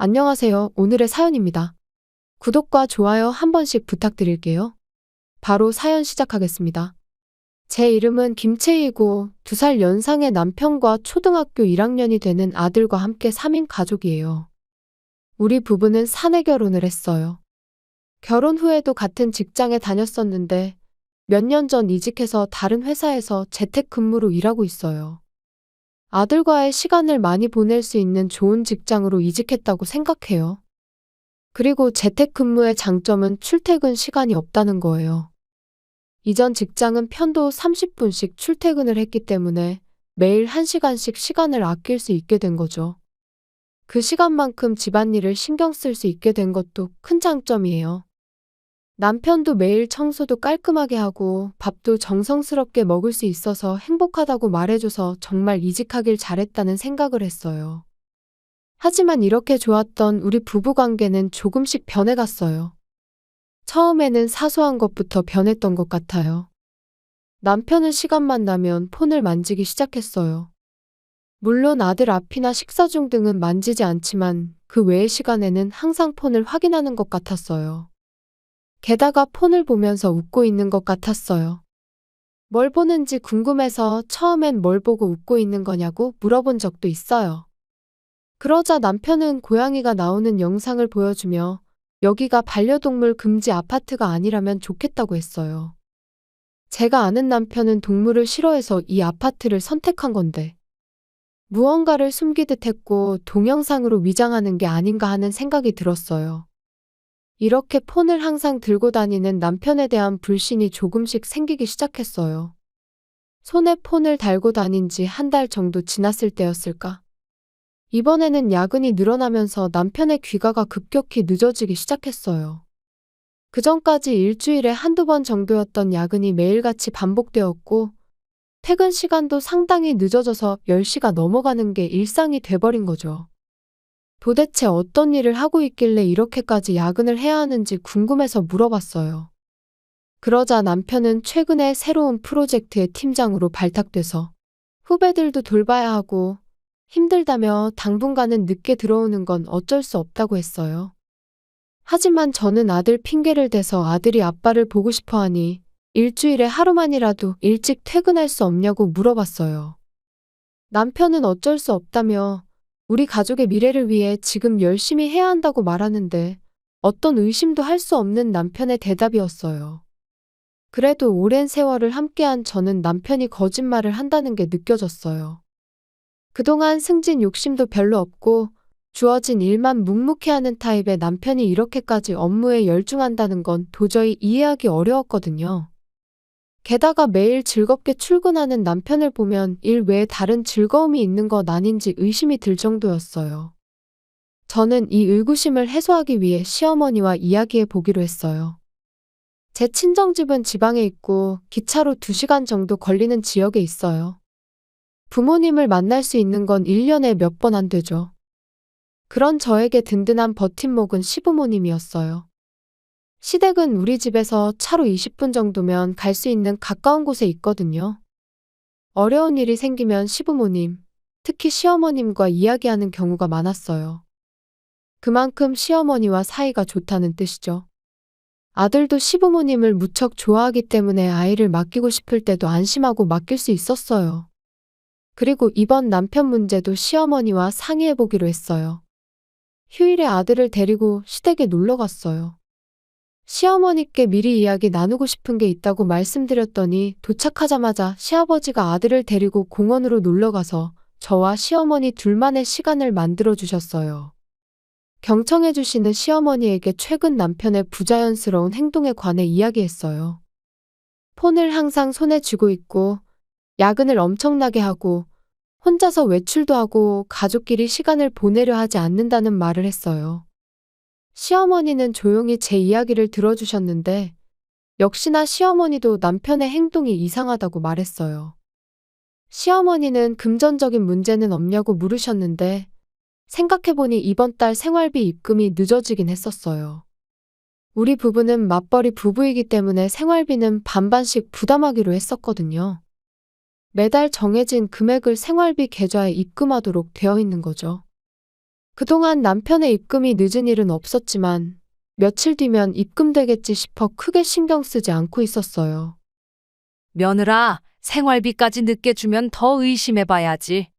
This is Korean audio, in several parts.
안녕하세요. 오늘의 사연입니다. 구독과 좋아요 한 번씩 부탁드릴게요. 바로 사연 시작하겠습니다. 제 이름은 김채희고 두 살 연상의 남편과 초등학교 1학년이 되는 아들과 함께 3인 가족이에요. 우리 부부는 사내 결혼을 했어요. 결혼 후에도 같은 직장에 다녔었는데 몇 년 전 이직해서 다른 회사에서 재택근무로 일하고 있어요. 아들과의 시간을 많이 보낼 수 있는 좋은 직장으로 이직했다고 생각해요. 그리고 재택근무의 장점은 출퇴근 시간이 없다는 거예요. 이전 직장은 편도 30분씩 출퇴근을 했기 때문에 매일 1시간씩 시간을 아낄 수 있게 된 거죠. 그 시간만큼 집안일을 신경 쓸 수 있게 된 것도 큰 장점이에요. 남편도 매일 청소도 깔끔하게 하고 밥도 정성스럽게 먹을 수 있어서 행복하다고 말해줘서 정말 이직하길 잘했다는 생각을 했어요. 하지만 이렇게 좋았던 우리 부부 관계는 조금씩 변해갔어요. 처음에는 사소한 것부터 변했던 것 같아요. 남편은 시간만 나면 폰을 만지기 시작했어요. 물론 아들 앞이나 식사 중 등은 만지지 않지만 그 외의 시간에는 항상 폰을 확인하는 것 같았어요. 게다가 폰을 보면서 웃고 있는 것 같았어요. 뭘 보는지 궁금해서 처음엔 뭘 보고 웃고 있는 거냐고 물어본 적도 있어요. 그러자 남편은 고양이가 나오는 영상을 보여주며 여기가 반려동물 금지 아파트가 아니라면 좋겠다고 했어요. 제가 아는 남편은 동물을 싫어해서 이 아파트를 선택한 건데. 무언가를 숨기듯 했고 동영상으로 위장하는 게 아닌가 하는 생각이 들었어요. 이렇게 폰을 항상 들고 다니는 남편에 대한 불신이 조금씩 생기기 시작했어요. 손에 폰을 달고 다닌 지 한 달 정도 지났을 때였을까? 이번에는 야근이 늘어나면서 남편의 귀가가 급격히 늦어지기 시작했어요. 그 전까지 일주일에 한두 번 정도였던 야근이 매일같이 반복되었고, 퇴근 시간도 상당히 늦어져서 10시가 넘어가는 게 일상이 돼버린 거죠. 도대체 어떤 일을 하고 있길래 이렇게까지 야근을 해야 하는지 궁금해서 물어봤어요. 그러자 남편은 최근에 새로운 프로젝트의 팀장으로 발탁돼서 후배들도 돌봐야 하고 힘들다며 당분간은 늦게 들어오는 건 어쩔 수 없다고 했어요. 하지만 저는 아들 핑계를 대서 아들이 아빠를 보고 싶어 하니 일주일에 하루만이라도 일찍 퇴근할 수 없냐고 물어봤어요. 남편은 어쩔 수 없다며 우리 가족의 미래를 위해 지금 열심히 해야 한다고 말하는데 어떤 의심도 할 수 없는 남편의 대답이었어요. 그래도 오랜 세월을 함께한 저는 남편이 거짓말을 한다는 게 느껴졌어요. 그동안 승진 욕심도 별로 없고 주어진 일만 묵묵히 하는 타입의 남편이 이렇게까지 업무에 열중한다는 건 도저히 이해하기 어려웠거든요. 게다가 매일 즐겁게 출근하는 남편을 보면 일 외에 다른 즐거움이 있는 것 아닌지 의심이 들 정도였어요. 저는 이 의구심을 해소하기 위해 시어머니와 이야기해 보기로 했어요. 제 친정집은 지방에 있고 기차로 2시간 정도 걸리는 지역에 있어요. 부모님을 만날 수 있는 건 1년에 몇 번 안 되죠. 그런 저에게 든든한 버팀목은 시부모님이었어요. 시댁은 우리 집에서 차로 20분 정도면 갈 수 있는 가까운 곳에 있거든요. 어려운 일이 생기면 시부모님, 특히 시어머님과 이야기하는 경우가 많았어요. 그만큼 시어머니와 사이가 좋다는 뜻이죠. 아들도 시부모님을 무척 좋아하기 때문에 아이를 맡기고 싶을 때도 안심하고 맡길 수 있었어요. 그리고 이번 남편 문제도 시어머니와 상의해보기로 했어요. 휴일에 아들을 데리고 시댁에 놀러 갔어요. 시어머니께 미리 이야기 나누고 싶은 게 있다고 말씀드렸더니 도착하자마자 시아버지가 아들을 데리고 공원으로 놀러 가서 저와 시어머니 둘만의 시간을 만들어 주셨어요. 경청해 주시는 시어머니에게 최근 남편의 부자연스러운 행동에 관해 이야기했어요. 폰을 항상 손에 쥐고 있고 야근을 엄청나게 하고 혼자서 외출도 하고 가족끼리 시간을 보내려 하지 않는다는 말을 했어요. 시어머니는 조용히 제 이야기를 들어주셨는데 역시나 시어머니도 남편의 행동이 이상하다고 말했어요. 시어머니는 금전적인 문제는 없냐고 물으셨는데 생각해보니 이번 달 생활비 입금이 늦어지긴 했었어요. 우리 부부는 맞벌이 부부이기 때문에 생활비는 반반씩 부담하기로 했었거든요. 매달 정해진 금액을 생활비 계좌에 입금하도록 되어 있는 거죠. 그동안 남편의 입금이 늦은 일은 없었지만 며칠 뒤면 입금되겠지 싶어 크게 신경 쓰지 않고 있었어요. 며느라, 생활비까지 늦게 주면 더 의심해 봐야지.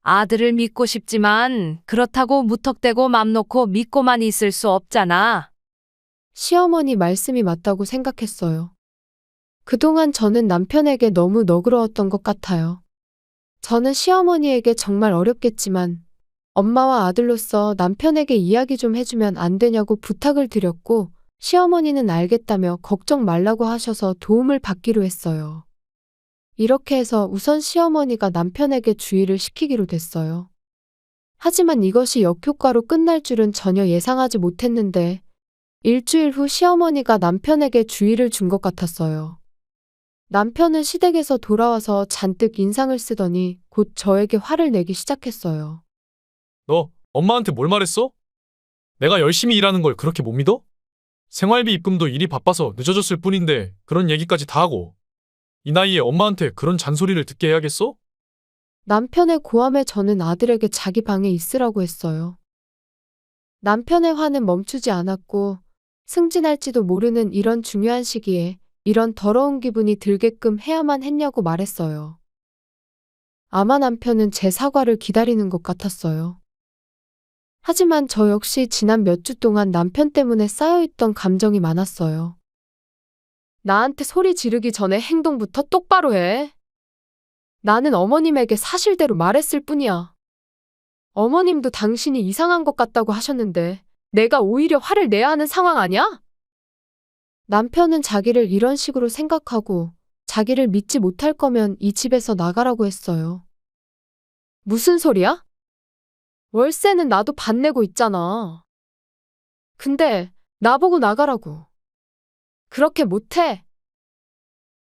아들을 믿고 싶지만 그렇다고 무턱대고 맘 놓고 믿고만 있을 수 없잖아. 시어머니 말씀이 맞다고 생각했어요. 그동안 저는 남편에게 너무 너그러웠던 것 같아요. 저는 시어머니에게 정말 어렵겠지만 엄마와 아들로서 남편에게 이야기 좀 해주면 안 되냐고 부탁을 드렸고 시어머니는 알겠다며 걱정 말라고 하셔서 도움을 받기로 했어요. 이렇게 해서 우선 시어머니가 남편에게 주의를 시키기로 됐어요. 하지만 이것이 역효과로 끝날 줄은 전혀 예상하지 못했는데 일주일 후 시어머니가 남편에게 주의를 준 것 같았어요. 남편은 시댁에서 돌아와서 잔뜩 인상을 쓰더니 곧 저에게 화를 내기 시작했어요. 너 엄마한테 뭘 말했어? 내가 열심히 일하는 걸 그렇게 못 믿어? 생활비 입금도 일이 바빠서 늦어졌을 뿐인데 그런 얘기까지 다 하고 이 나이에 엄마한테 그런 잔소리를 듣게 해야겠어? 남편의 고함에 저는 아들에게 자기 방에 있으라고 했어요. 남편의 화는 멈추지 않았고 승진할지도 모르는 이런 중요한 시기에 이런 더러운 기분이 들게끔 해야만 했냐고 말했어요. 아마 남편은 제 사과를 기다리는 것 같았어요. 하지만 저 역시 지난 몇 주 동안 남편 때문에 쌓여있던 감정이 많았어요. 나한테 소리 지르기 전에 행동부터 똑바로 해. 나는 어머님에게 사실대로 말했을 뿐이야. 어머님도 당신이 이상한 것 같다고 하셨는데 내가 오히려 화를 내야 하는 상황 아니야? 남편은 자기를 이런 식으로 생각하고 자기를 믿지 못할 거면 이 집에서 나가라고 했어요. 무슨 소리야? 월세는 나도 반 내고 있잖아. 근데 나보고 나가라고. 그렇게 못해.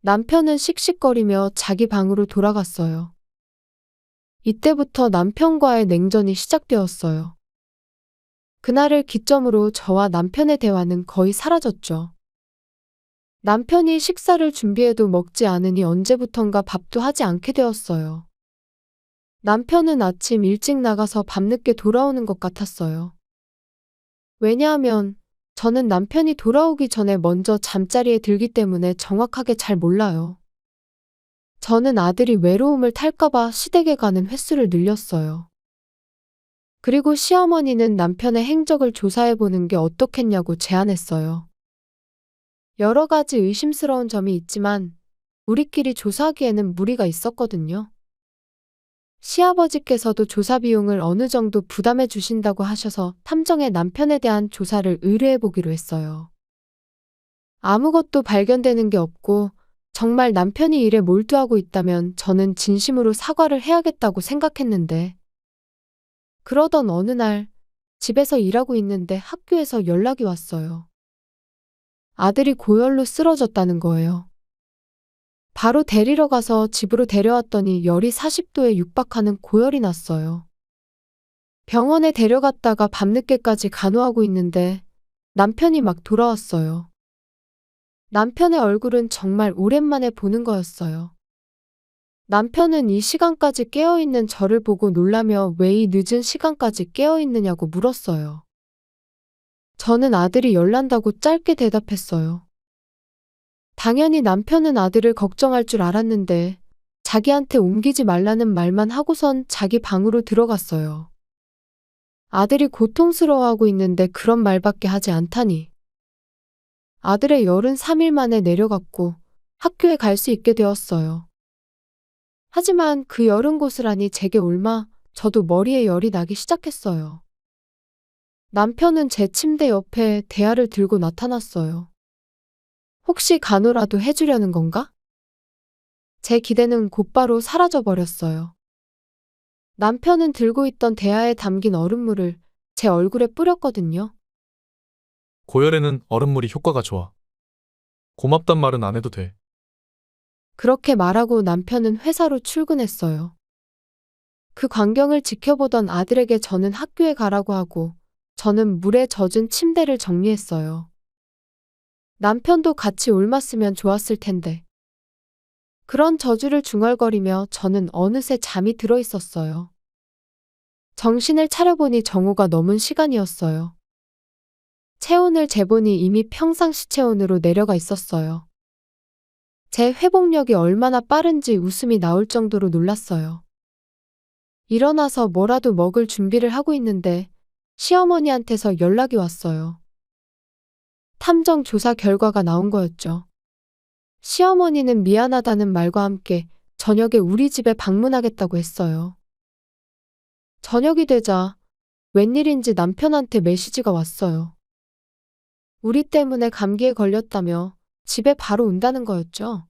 남편은 씩씩거리며 자기 방으로 돌아갔어요. 이때부터 남편과의 냉전이 시작되었어요. 그날을 기점으로 저와 남편의 대화는 거의 사라졌죠. 남편이 식사를 준비해도 먹지 않으니 언제부턴가 밥도 하지 않게 되었어요. 남편은 아침 일찍 나가서 밤늦게 돌아오는 것 같았어요. 왜냐하면 저는 남편이 돌아오기 전에 먼저 잠자리에 들기 때문에 정확하게 잘 몰라요. 저는 아들이 외로움을 탈까봐 시댁에 가는 횟수를 늘렸어요. 그리고 시어머니는 남편의 행적을 조사해보는 게 어떻겠냐고 제안했어요. 여러 가지 의심스러운 점이 있지만 우리끼리 조사하기에는 무리가 있었거든요. 시아버지께서도 조사 비용을 어느 정도 부담해 주신다고 하셔서 탐정의 남편에 대한 조사를 의뢰해 보기로 했어요. 아무것도 발견되는 게 없고 정말 남편이 일에 몰두하고 있다면 저는 진심으로 사과를 해야겠다고 생각했는데 그러던 어느 날 집에서 일하고 있는데 학교에서 연락이 왔어요. 아들이 고열로 쓰러졌다는 거예요. 바로 데리러 가서 집으로 데려왔더니 열이 40도에 육박하는 고열이 났어요. 병원에 데려갔다가 밤늦게까지 간호하고 있는데 남편이 막 돌아왔어요. 남편의 얼굴은 정말 오랜만에 보는 거였어요. 남편은 이 시간까지 깨어있는 저를 보고 놀라며 왜 이 늦은 시간까지 깨어있느냐고 물었어요. 저는 아들이 열난다고 짧게 대답했어요. 당연히 남편은 아들을 걱정할 줄 알았는데 자기한테 옮기지 말라는 말만 하고선 자기 방으로 들어갔어요. 아들이 고통스러워하고 있는데 그런 말밖에 하지 않다니. 아들의 열은 3일 만에 내려갔고 학교에 갈 수 있게 되었어요. 하지만 그 열은 고스란히 제게 옮아 저도 머리에 열이 나기 시작했어요. 남편은 제 침대 옆에 대야를 들고 나타났어요. 혹시 간호라도 해주려는 건가? 제 기대는 곧바로 사라져 버렸어요. 남편은 들고 있던 대야에 담긴 얼음물을 제 얼굴에 뿌렸거든요. 고열에는 얼음물이 효과가 좋아. 고맙단 말은 안 해도 돼. 그렇게 말하고 남편은 회사로 출근했어요. 그 광경을 지켜보던 아들에게 저는 학교에 가라고 하고 저는 물에 젖은 침대를 정리했어요. 남편도 같이 옮았으면 좋았을 텐데. 그런 저주를 중얼거리며 저는 어느새 잠이 들어 있었어요. 정신을 차려보니 정오가 넘은 시간이었어요. 체온을 재보니 이미 평상시 체온으로 내려가 있었어요. 제 회복력이 얼마나 빠른지 웃음이 나올 정도로 놀랐어요. 일어나서 뭐라도 먹을 준비를 하고 있는데 시어머니한테서 연락이 왔어요. 탐정 조사 결과가 나온 거였죠. 시어머니는 미안하다는 말과 함께 저녁에 우리 집에 방문하겠다고 했어요. 저녁이 되자 웬일인지 남편한테 메시지가 왔어요. 우리 때문에 감기에 걸렸다며 집에 바로 온다는 거였죠.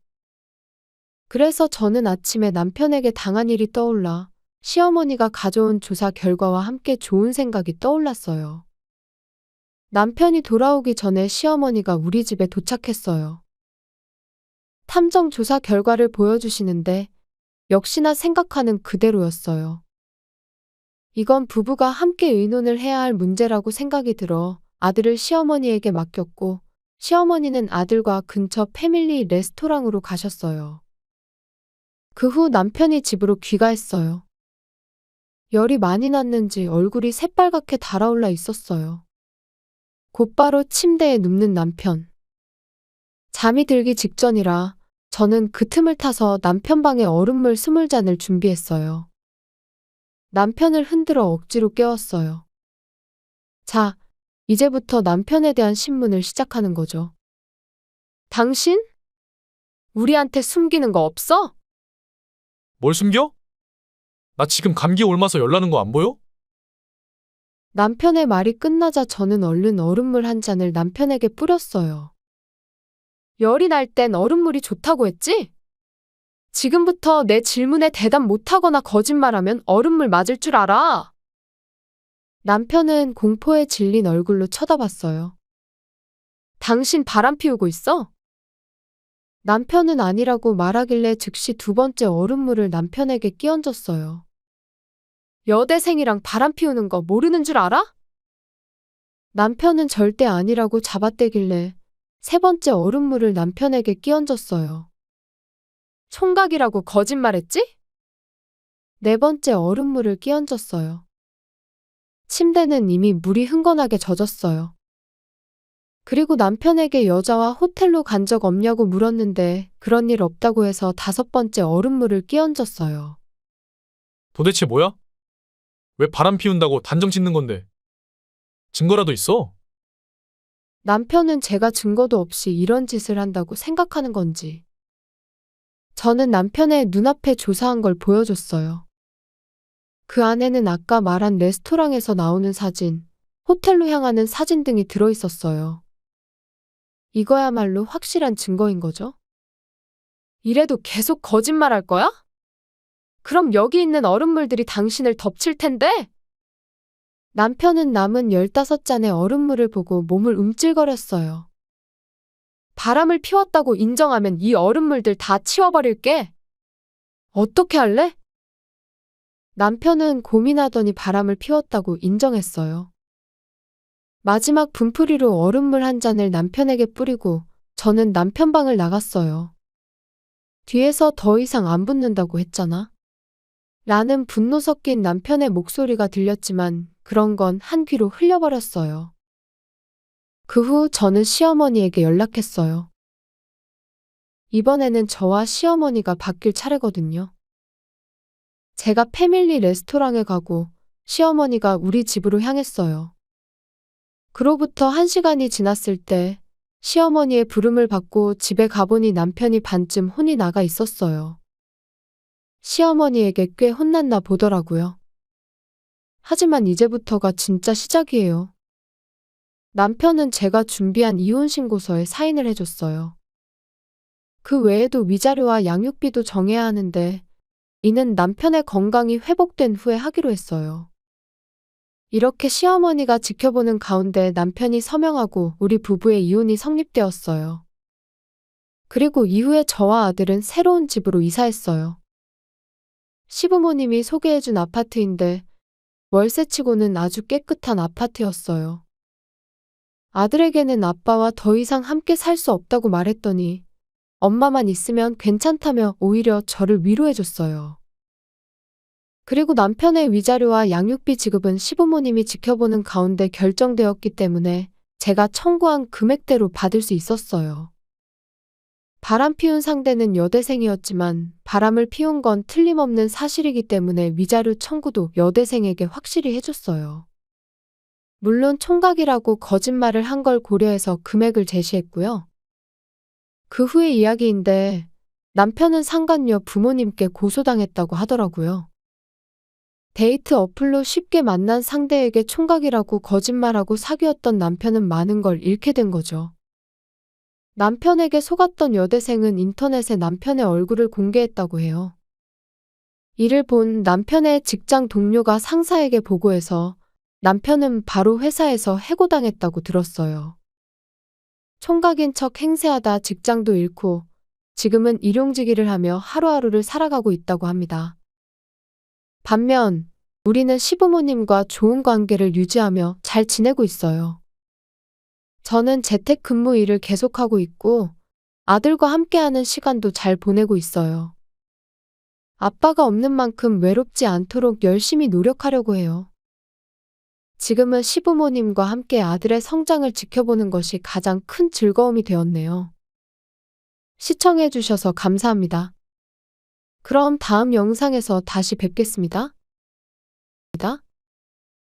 그래서 저는 아침에 남편에게 당한 일이 떠올라 시어머니가 가져온 조사 결과와 함께 좋은 생각이 떠올랐어요. 남편이 돌아오기 전에 시어머니가 우리 집에 도착했어요. 탐정 조사 결과를 보여주시는데 역시나 생각하는 그대로였어요. 이건 부부가 함께 의논을 해야 할 문제라고 생각이 들어 아들을 시어머니에게 맡겼고 시어머니는 아들과 근처 패밀리 레스토랑으로 가셨어요. 그 후 남편이 집으로 귀가했어요. 열이 많이 났는지 얼굴이 새빨갛게 달아올라 있었어요. 곧바로 침대에 눕는 남편. 잠이 들기 직전이라 저는 그 틈을 타서 남편 방에 얼음물 스물 잔을 준비했어요. 남편을 흔들어 억지로 깨웠어요. 자, 이제부터 남편에 대한 신문을 시작하는 거죠. 당신? 우리한테 숨기는 거 없어? 뭘 숨겨? 나 지금 감기 옮아서 열나는 거 안 보여? 남편의 말이 끝나자 저는 얼른 얼음물 한 잔을 남편에게 뿌렸어요. 열이 날 땐 얼음물이 좋다고 했지? 지금부터 내 질문에 대답 못하거나 거짓말하면 얼음물 맞을 줄 알아. 남편은 공포에 질린 얼굴로 쳐다봤어요. 당신 바람 피우고 있어? 남편은 아니라고 말하길래 즉시 두 번째 얼음물을 남편에게 끼얹었어요. 여대생이랑 바람 피우는 거 모르는 줄 알아? 남편은 절대 아니라고 잡아떼길래 세 번째 얼음물을 남편에게 끼얹었어요. 총각이라고 거짓말했지? 네 번째 얼음물을 끼얹었어요. 침대는 이미 물이 흥건하게 젖었어요. 그리고 남편에게 여자와 호텔로 간 적 없냐고 물었는데 그런 일 없다고 해서 다섯 번째 얼음물을 끼얹었어요. 도대체 뭐야? 왜 바람 피운다고 단정 짓는 건데? 증거라도 있어? 남편은 제가 증거도 없이 이런 짓을 한다고 생각하는 건지. 저는 남편의 눈앞에 조사한 걸 보여줬어요. 그 안에는 아까 말한 레스토랑에서 나오는 사진, 호텔로 향하는 사진 등이 들어 있었어요. 이거야말로 확실한 증거인 거죠? 이래도 계속 거짓말 할 거야? 그럼 여기 있는 얼음물들이 당신을 덮칠 텐데? 남편은 남은 15잔의 얼음물을 보고 몸을 움찔거렸어요. 바람을 피웠다고 인정하면 이 얼음물들 다 치워버릴게. 어떻게 할래? 남편은 고민하더니 바람을 피웠다고 인정했어요. 마지막 분풀이로 얼음물 한 잔을 남편에게 뿌리고 저는 남편 방을 나갔어요. 뒤에서 더 이상 안 붙는다고 했잖아. 라는 분노 섞인 남편의 목소리가 들렸지만 그런 건 한 귀로 흘려버렸어요. 그 후 저는 시어머니에게 연락했어요. 이번에는 저와 시어머니가 바뀔 차례거든요. 제가 패밀리 레스토랑에 가고 시어머니가 우리 집으로 향했어요. 그로부터 한 시간이 지났을 때 시어머니의 부름을 받고 집에 가보니 남편이 반쯤 혼이 나가 있었어요. 시어머니에게 꽤 혼났나 보더라고요. 하지만 이제부터가 진짜 시작이에요. 남편은 제가 준비한 이혼신고서에 사인을 해줬어요. 그 외에도 위자료와 양육비도 정해야 하는데 이는 남편의 건강이 회복된 후에 하기로 했어요. 이렇게 시어머니가 지켜보는 가운데 남편이 서명하고 우리 부부의 이혼이 성립되었어요. 그리고 이후에 저와 아들은 새로운 집으로 이사했어요. 시부모님이 소개해준 아파트인데 월세치고는 아주 깨끗한 아파트였어요. 아들에게는 아빠와 더 이상 함께 살 수 없다고 말했더니 엄마만 있으면 괜찮다며 오히려 저를 위로해줬어요. 그리고 남편의 위자료와 양육비 지급은 시부모님이 지켜보는 가운데 결정되었기 때문에 제가 청구한 금액대로 받을 수 있었어요. 바람 피운 상대는 여대생이었지만 바람을 피운 건 틀림없는 사실이기 때문에 위자료 청구도 여대생에게 확실히 해줬어요. 물론 총각이라고 거짓말을 한 걸 고려해서 금액을 제시했고요. 그 후의 이야기인데 남편은 상간녀 부모님께 고소당했다고 하더라고요. 데이트 어플로 쉽게 만난 상대에게 총각이라고 거짓말하고 사귀었던 남편은 많은 걸 잃게 된 거죠. 남편에게 속았던 여대생은 인터넷에 남편의 얼굴을 공개했다고 해요. 이를 본 남편의 직장 동료가 상사에게 보고해서 남편은 바로 회사에서 해고당했다고 들었어요. 총각인 척 행세하다 직장도 잃고 지금은 일용직일을 하며 하루하루를 살아가고 있다고 합니다. 반면 우리는 시부모님과 좋은 관계를 유지하며 잘 지내고 있어요. 저는 재택근무 일을 계속하고 있고 아들과 함께하는 시간도 잘 보내고 있어요. 아빠가 없는 만큼 외롭지 않도록 열심히 노력하려고 해요. 지금은 시부모님과 함께 아들의 성장을 지켜보는 것이 가장 큰 즐거움이 되었네요. 시청해주셔서 감사합니다. 그럼 다음 영상에서 다시 뵙겠습니다.